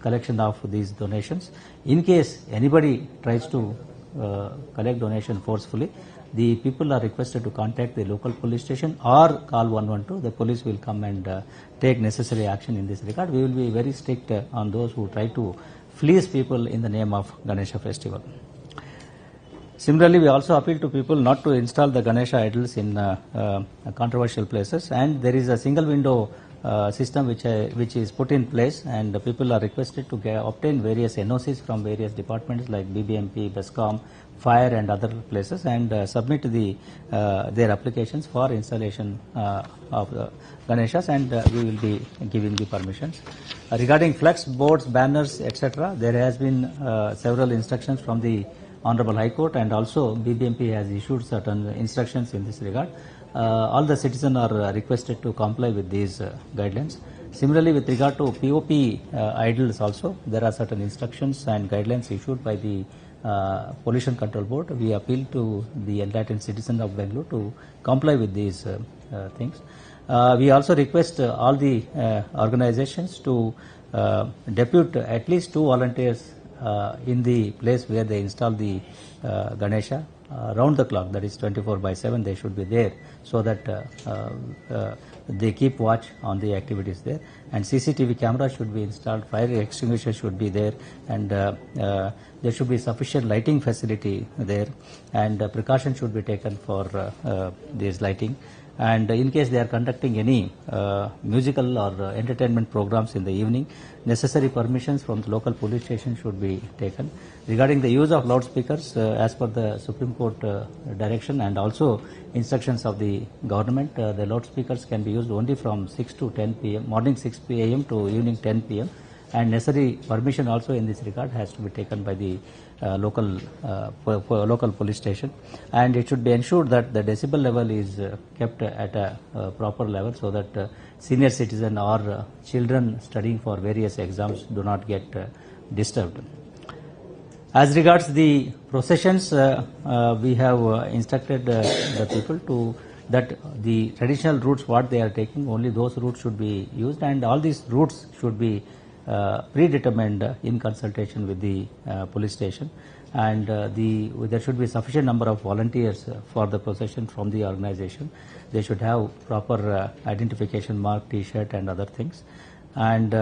collection of these donations. In case anybody tries to uh, collect donation forcefully, the people are requested to contact the local police station or call 112. The police will come and take necessary action in this regard. We will be very strict on those who try to fleece people in the name of Ganesha festival. Similarly, we also appeal to people not to install the Ganesha idols in uh, uh, controversial places, and there is a single window uh, system which uh, which is put in place, and people are requested to get, obtain various NOCs from various departments like BBMP, BESCOM, fire, and other places, and uh, submit the uh, their applications for installation of the Ganeshas, and we will be giving the permissions. Regarding flex boards, banners, etc., there has been several instructions from the Honorable High Court and also BBMP has issued certain instructions in this regard. Uh, all the citizens are uh, requested to comply with these uh, guidelines. Similarly, with regard to POP idols also, there are certain instructions and guidelines issued by the uh, Pollution Control Board. We appeal to the enlightened citizens of Bangalore to comply with these uh, uh, things. Uh, we also request uh, all the uh, organizations to uh, depute at least two volunteers uh, in the place where they install the uh, Ganesha round the clock, that is 24 by 7, they should be there so that uh, uh, uh, they keep watch on the activities there. And CCTV camera should be installed, fire extinguisher should be there, and uh, uh, there should be sufficient lighting facility there, and uh, precaution should be taken for uh, uh, this lighting. And in case they are conducting any uh, musical or uh, entertainment programs in the evening, necessary permissions from the local police station should be taken. Regarding the use of loudspeakers, uh, as per the Supreme Court uh, direction and also instructions of the government, uh, the loudspeakers can be used only from 6 to 10 p.m., morning 6 p.m. to evening 10 p.m. And necessary permission also in this regard has to be taken by the uh, local uh, local police station, and it should be ensured that the decibel level is uh, kept at a uh, proper level so that uh, senior citizen or uh, children studying for various exams do not get uh, disturbed. As regards the processions, uh, uh, we have uh, instructed uh, the people to that the traditional routes what they are taking only those routes should be used and all these routes should be predetermined uh, in consultation with the uh, police station. And uh, the there should be sufficient number of volunteers for the procession from the organization. They should have proper identification mark t-shirt and other things. And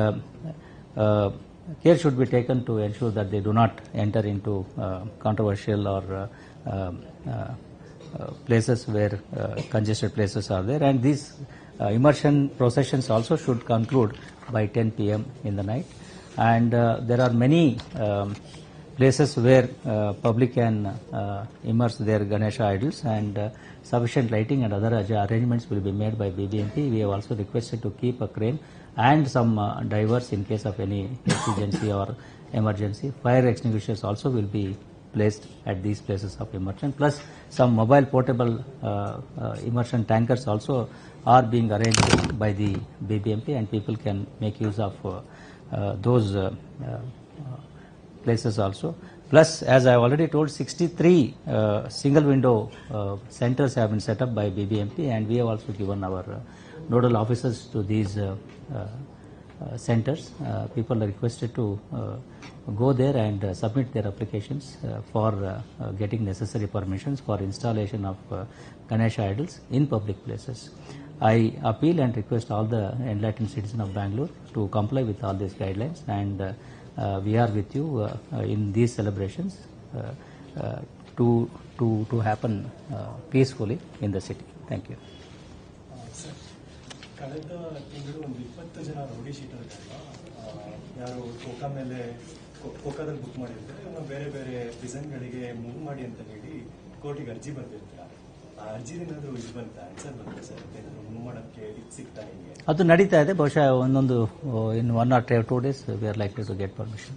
care should be taken to ensure that they do not enter into uh, controversial or uh, um, uh, places where congested places are there. And these immersion processions also should conclude by 10 pm in the night and uh, there are many um, places where uh, public can uh, immerse their Ganesha idols and uh, sufficient lighting and other arrangements will be made by BBMP. We have also requested to keep a crane and some uh, divers in case of any emergency or emergency. Fire extinguishers also will be placed at these places of immersion. Plus, some mobile portable uh, uh, immersion tankers also are being arranged by the BBMP, and people can make use of uh, those uh, uh, places also. Plus, as I already told, 63 uh, single window uh, centers have been set up by BBMP, and we have also given our uh, nodal officers to these centers. People are requested to go there and submit their applications for getting necessary permissions for installation of Ganesha idols in public places. I appeal and request all the enlightened citizens of Bangalore to comply with all these guidelines and uh, uh, we are with you uh, uh, in these celebrations uh, uh, to, to, to happen uh, peacefully in the city. Thank you. Sir ಕಳೆದ ತಿಂಗಳು ಒಂದು ಇಪ್ಪತ್ತು ಜನ rowdy ಶೀಟರ್ಗಳನ್ನ ಯಾರು Coca ಮೇಲೆ ಕೋ- ಕೋಕಾದಲ್ಲಿ book ಮಾಡಿರ್ತಾರೆ ಇವ್ರನ್ನ ಬೇರೆ ಬೇರೆ ಪ್ರಿಸನ್ಗಳಿಗೆ ಮೂವ್ ಮಾಡಿ ಅಂತ ಹೇಳಿ ಕೋರ್ಟಿಗೆ ಅರ್ಜಿ ಬಂದಿರ್ತಾರೆ ಅದು ನಡೀತಾ ಇದೆ. ಬಹುಶಃ ಒಂದೊಂದು in one or two days we are likely to get permission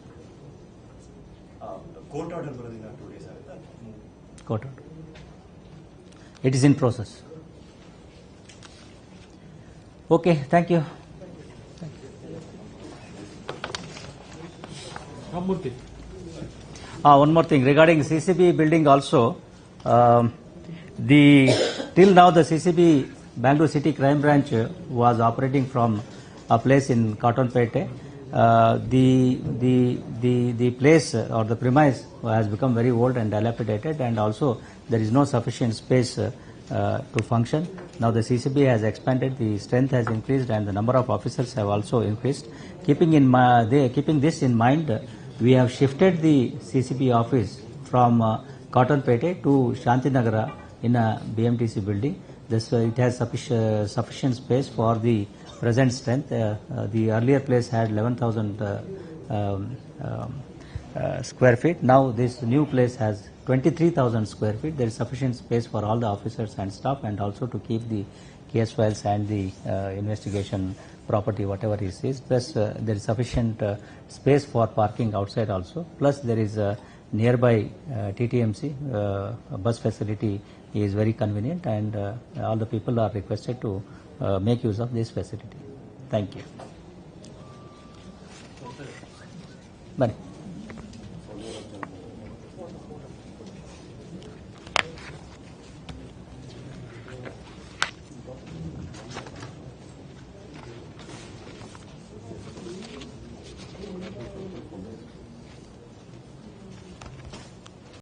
court order ಬರೋದಿನ two days ಆಗುತ್ತಾ? Court it is in process okay thank you Uh, one more thing. Regarding CCB building also. Um, the till now the CCB Bangalore City Crime Branch was operating from a place in Cottonpete. Uh, the the the the place or the premise has become very old and dilapidated, and also there is no sufficient space uh, to function. Now the CCB has expanded, the strength has increased, and the number of officers have also increased. Keeping in my, they, keeping this in mind, we have shifted the CCB office from uh, Cottonpete to Shantinagara in a BMTC building. This uh, it has sufficient, sufficient space for the present strength. Uh, uh, the earlier place had 11,000 uh, um, um, uh, square feet. Now this new place has 23,000 square feet. There is sufficient space for all the officers and staff, and also to keep the case files and the uh, investigation property, whatever is seized. Plus, uh, there is sufficient uh, space for parking outside also. Plus, there is a nearby uh, TTMC uh, bus facility is very convenient, and uh, all the people are requested to uh, make use of this facility. Thank you.